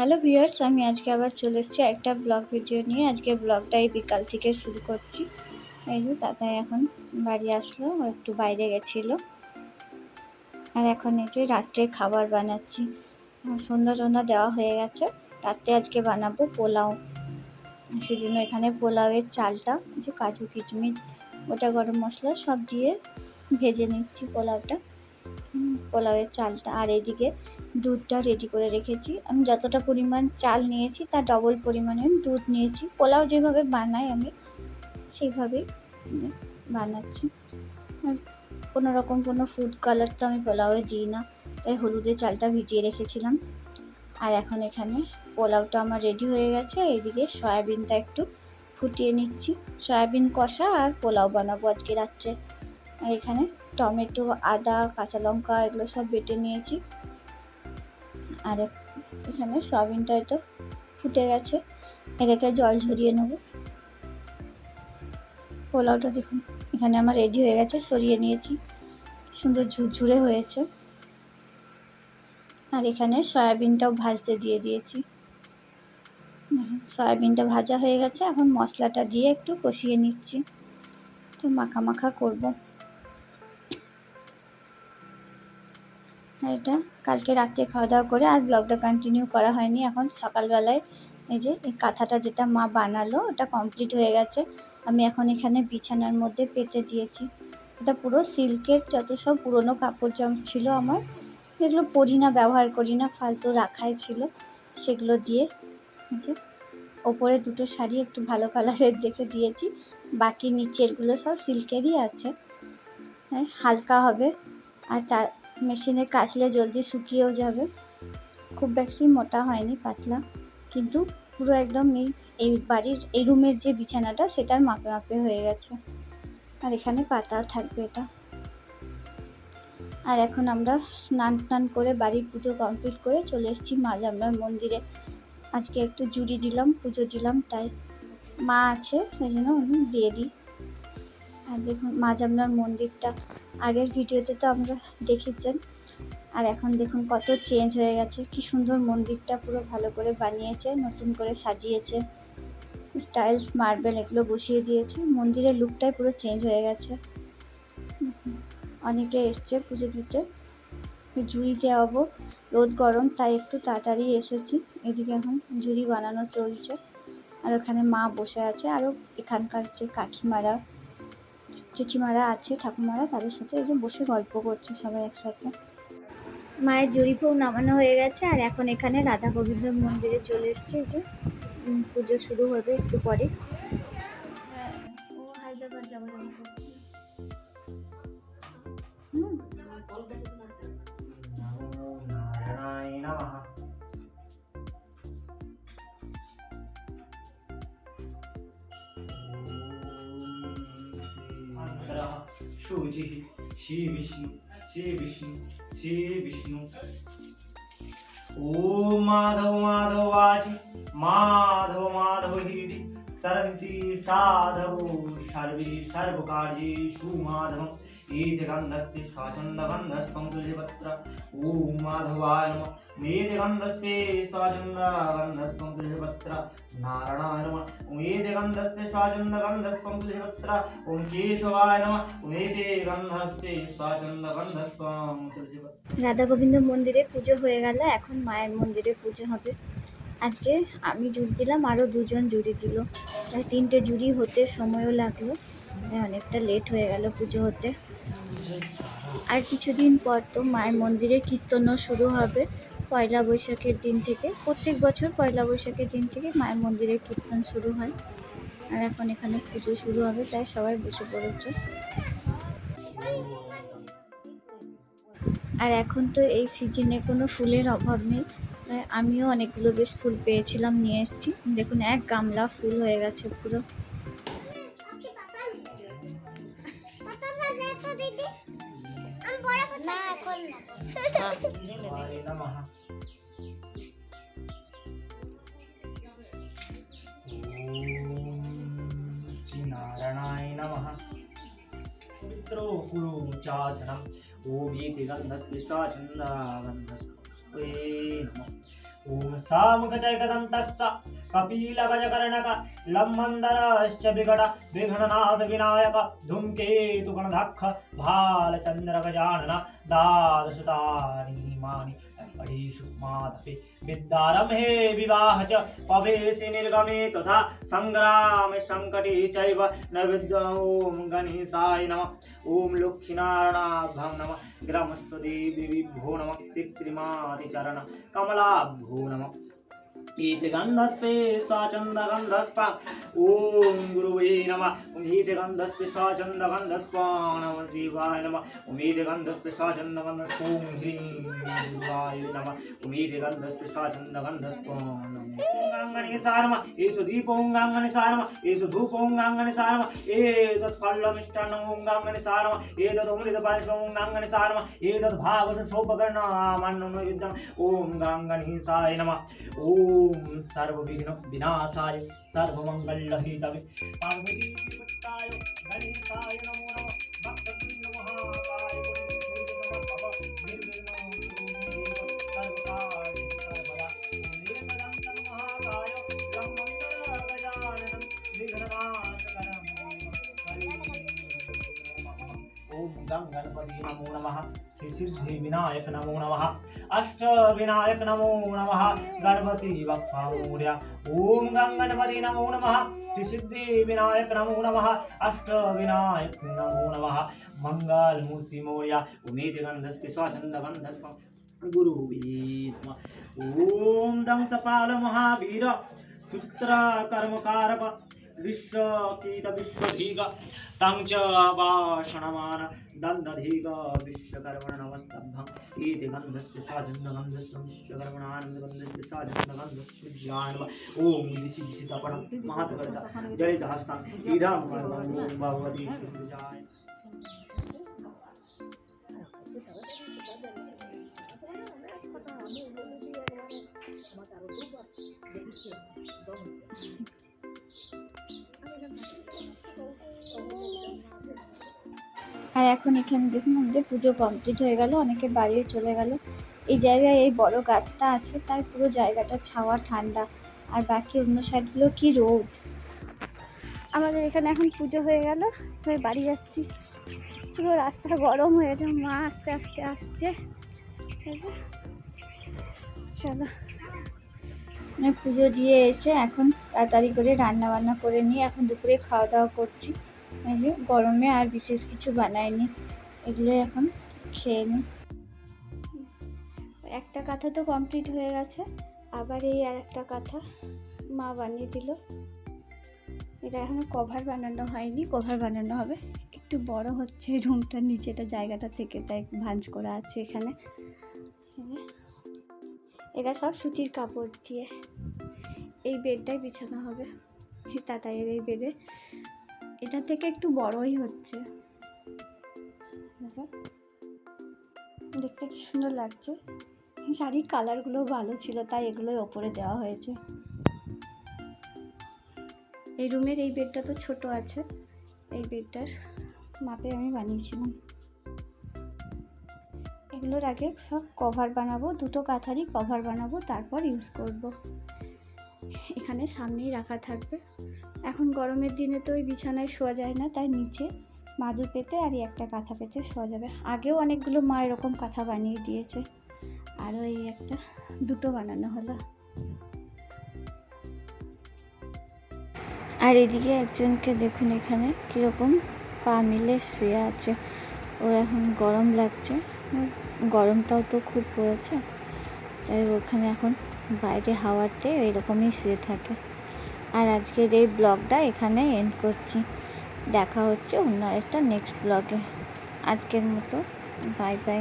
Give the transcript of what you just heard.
Hello viewers, আমি আজকে আবার চলে এসেছি একটা ব্লগ ভিডিও নিয়ে। আজকে ব্লগটা এই বিকাল থেকে শুরু করছি। এই যে দাদাই এখন বাড়ি আসলো একটু বাইরে গেছিল। আর এখন এই যে রাত্রে খাবার বানাচ্ছি। সন্ধ্যা সন্ধ্যা দেওয়া হয়ে গেছে, রাত্রে আজকে বানাবো পোলাও। সেই জন্য এখানে পোলাওয়ের চালটা যে কাজু, কিচমিচ ওটা গরম মশলা সব দিয়ে ভেজে নিচ্ছি পোলাওটা। পোলাওয়ের চালটা। আর এদিকে দুধটা রেডি করে রেখেছি। আমি যতটা পরিমাণ চাল নিয়েছি, তার ডবল পরিমাণে দুধ নিয়েছি। পোলাও যেভাবে বানাই আমি সেইভাবেই বানাচ্ছি। আর কোনো রকম কোনো ফুড কালার তো আমি পোলাওয়ে দিই না। তাই হলুদের চালটা ভিজিয়ে রেখেছিলাম। আর এখন এখানে পোলাওটা আমার রেডি হয়ে গেছে। এদিকে সয়াবিনটা একটু ফুটিয়ে নিচ্ছি। সয়াবিন কষা আর পোলাও বানাবো আজকে রাত্রে। আর এখানে টমেটো, আদা, কাঁচা লঙ্কা এগুলো সব বেটে নিয়েছি। আর এখানে সয়াবিনটা এটা ফুটে গেছে। এটাকে জল ঝরিয়ে নেব। পোলাওটা দেখুন, এখানে আমার রেডি হয়ে গেছে, সরিয়ে নিয়েছি। সুন্দর ঝুরঝুরে হয়েছে। আর এখানে সয়াবিনটাও ভাজতে দিয়ে দিয়েছি। সয়াবিনটা ভাজা হয়ে গেছে। এখন মশলাটা দিয়ে একটু কষিয়ে নিচ্ছি। তো মাখা মাখা করব। এটা কালকে রাত্রে খাওয়া দাওয়া করে আর ব্লগটা কন্টিনিউ করা হয়নি। এখন সকালবেলায় এই যে এই কাঁথাটা যেটা মা বানালো ওটা কমপ্লিট হয়ে গেছে। আমি এখন এখানে বিছানার মধ্যে পেতে দিয়েছি। এটা পুরো সিল্কের যত সব পুরনো কাপড় জাম ছিল আমার যেগুলো পরি না ব্যবহার করি না ফালতু রাখাই ছিল। সেগুলো দিয়ে যে ওপরে দুটো শাড়ি একটু ভালো কালারের দেখে দিয়েছি। বাকি নিচেরগুলো সব সিল্কেরই আছে। হ্যাঁ, হালকা হবে। আর তার মেশিনে কাচলে জলদি শুকিয়েও যাবে। খুব বেশি মোটা হয়নি, পাতলা। কিন্তু পুরো একদম এই এই বাড়ির, এই রুমের যে বিছানাটা, সেটার মাপে মাপে হয়ে গেছে। আর এখানে পাতা থাকবে এটা। আর এখন আমরা স্নান টান করে বাড়ির পুজো কমপ্লিট করে চলে এসেছি মা জামনার মন্দিরে। আজকে একটু জুড়ি দিলাম, পুজো দিলাম, তাই মা আছে, সেই জন্য দিয়ে দিই। আর দেখুন, মা জামনার মন্দিরটা আগের ভিডিওতে তো আমরা দেখেছেন। আর এখন দেখুন কত চেঞ্জ হয়ে গেছে। কি সুন্দর মন্দিরটা পুরো ভালো করে বানিয়েছে, নতুন করে সাজিয়েছে। স্টাইলস মার্বেল এগুলো বসিয়ে দিয়েছে। মন্দিরের লুকটাই পুরো চেঞ্জ হয়ে গেছে। অনেকে এসছে পুজো দিতে। জুড়ি দেওয়াবো, রোদ গরম, তাই একটু তাড়াতাড়ি এসেছি। এদিকে এখন জুড়ি বানানো চলছে। আর ওখানে মা বসে আছে। আরও এখানকার যে কাকিমারা জেঠিমারা আছে ঠাকুমারা তাদের সাথে যে বসে গল্প করছে সবাই একসাথে। মায়ের জুড়ি ফুল নামানো হয়ে গেছে আর এখন এখানে রাধা গোবিন্দ মন্দিরে চলে এসছে এই যে পুজো শুরু হবে একটু পরে। হায়দ্রাবাদ যাব যাব হুম। शुचि श्री विष्णु श्री विष्णु श्री विष्णु ओ माधव माधव वाचि माधव माधव हिरडी सरन्ति साधवो सर्वे सर्वकार्येषु माधवम् एतगन्धस्ते स्वचन्दगन्धस्त्वं तुल्यपत्र ॐ माधवाय नमः मेदगन्धस्ते स्वचन्दगन्धस्त्वं तुल्यपत्र नारायणाय नमः उमेदगन्धस्ते स्वचन्दगन्धस्त्वं तुल्यपत्र ॐ केशवाय नमः उमेदे गन्धस्ते स्वचन्दगन्धस्त्वं तुल्यपत्र রাধা গোবিন্দ মন্দিরে পুজো হয়ে গেল এখন মায়ের মন্দিরে পুজো হবে আজকে আমি জুড়ি দিলাম, আরও দুজন জুড়ি দিল। তাই তিনটে জুড়ি হতে সময়ও লাগল। অনেকটা লেট হয়ে গেল পুজো হতে। আর কিছুদিন পর তো মায়ের মন্দিরে কীর্তনও শুরু হবে পয়লা বৈশাখের দিন থেকে। প্রত্যেক বছর পয়লা বৈশাখের দিন থেকে মায়ের মন্দিরে কীর্তন শুরু হয়। আর এখন এখানে পুজো শুরু হবে, তাই সবাই বসে পড়েছে। আর এখন তো এই সিজনে কোনো ফুলের অভাব নেই। রাস্তায় আমিও অনেকগুলো বেশ ফুল পেয়েছিলাম, নিয়ে এসেছি। দেখুন, এক গামলা ফুল হয়ে গেছে পুরো। নারায়ণায় নমঃ পবিত্রো কুরু মুচাসনম ওম এ ఓం సాముఖ జగదంతస్స कपिलगजकर्णक लम्बन्दरश्च विकट विघ्ननाशविनायक धूमकेतुगणधक्ष भालचन्द्रगजानन द्वादशतानि अडीषु माधवे विवाह च पवेशि निर्गमे तथा सङ्ग्रामे सङ्कटे चैव नैवेद्य ॐ गणेशाय नमः। ॐ लक्ष्मीनारायणाभ्यां नमः। कमलाभ्यो नमः। ीतिगन्धस्पे सा चन्दगन्धस्प नम गुरुवे नमः। उमीतिगन्धस्पे सा चन्दगन्धस्पा नम। शिवाय नमः उमीतिगन्धस्पे सा चन्दगन्धस्प ॐ ह्रीं शिवाय नमः। उमीतिगन्धस्पे सा चन्दगन्धस्पा नमः। येषु दीपोऽङ्गाङ्गनिसारम। येषु धूपोऽङ्गाङ्गनिसारम। एतत् फलमिष्टान्नमोऽङ्गाङ्गनिसारम। एतदमृतपारिषोऽङ्गाङ्गनिसारम एतद्भागशोपकर्णामन्नयुद्धम् ॐ साय नमः। ॐ ॐ सर्वविघ्न विनाशाय सर्वमङ्गलहेतवे पार्वती पुत्राय गणेशाय नमो नमः श्री सिद्धि विनायक नमो नमः अष्ट विनायक नमो नमः गणपति बप्पा मोरया ओम गं गणपति नमो नमः श्री सिद्धि विनायक नमो नमः अष्ट विनायक नमो नमः मंगल मूर्ति मोरया उमेद गंधस्पि स्वचंद गंधस्प गुरु नमः ओम दंसपाल महावीर सूत्र विश्वकीत विश्वधीग तं च वाषणमान विश्वकर्मण नमस्तभ्यम् इति गन्धस्य साजन्दगन्धस्तं विश्वकर्मणानन्दगन्धस्य साजन्दगन्धस्विद्याण्व ॐ दिशि दिशि तपणं महत्कर्ता जलितहस्ताम् इदं भगवती আর এখন এখানে দেখুন আমাদের পুজো কমপ্লিট হয়ে গেল, অনেকে বাড়িও চলে গেল। এই জায়গায় এই বড় গাছটা আছে তাই পুরো জায়গাটা ছাওয়া, ঠান্ডা। আর বাকি অন্য সাইডগুলো কি রোদ। আমাদের এখানে এখন পুজো হয়ে গেল, এবার বাড়ি যাচ্ছি। পুরো রাস্তা গরম হয়ে গেছে, মা আস্তে আস্তে আসছে। চলো। মানে পুজো দিয়ে এসে এখন তাড়াতাড়ি করে রান্না বান্না করে নিয়ে এখন দুপুরে খাওয়া দাওয়া করছি। এই গরমে আর বিশেষ কিছু বানাইনি। এগুলো এখন খেয়ে নিই একটা কাঁথা তো কমপ্লিট হয়ে গেছে, আবার এই আর একটা কাঁথা মা বানিয়ে দিল। এটা এখনও কভার বানানো হয়নি কভার বানানো হবে। একটু বড় হচ্ছে রুমটার নিচেটা জায়গাটা থেকে তাই ভাঁজ করা আছে এখানে। এটা সব সুতির কাপড় দিয়ে এই বেডটাই বিছানো হবে। তাতাইয়ের এই বেডে এটা থেকে একটু বড়ই হচ্ছে। দেখতে কি সুন্দর লাগছে। শাড়ির কালারগুলো ভালো ছিল, তাই এগুলোই ওপরে দেওয়া হয়েছে। এই রুমের এই বেডটা তো ছোট আছে। এই বেডটার মাপে আমি বানিয়েছিলাম। এগুলোর আগে সব কভার বানাবো, দুটো কাঁথারই কভার বানাবো, তারপর ইউজ করব। এখানে সামনেই রাখা থাকবে। এখন গরমের দিনে তো ওই বিছানায় শোয়া যায় না, তাই নিচে মাদুর পেতে আর একটা কাঁথা পেতে শোয়া যাবে। আগেও অনেকগুলো মা এরকম কাঁথা বানিয়ে দিয়েছে আরও এই একটা দুটো বানানো হলো। আর এদিকে একজনকে দেখুন এখানে কীরকম পা মিলে শুয়ে আছে। ও এখন গরম লাগছে, গরমটাও তো খুব পড়েছে, তাই ওখানে এখন বাইরে হাওয়াতে এরকমই শুয়ে থাকে। আর আজকের এই ব্লগটা এখানে এন্ড করছি। দেখা হচ্ছে অন্য একটা নেক্সট ব্লগে আজকের মতো বাই বাই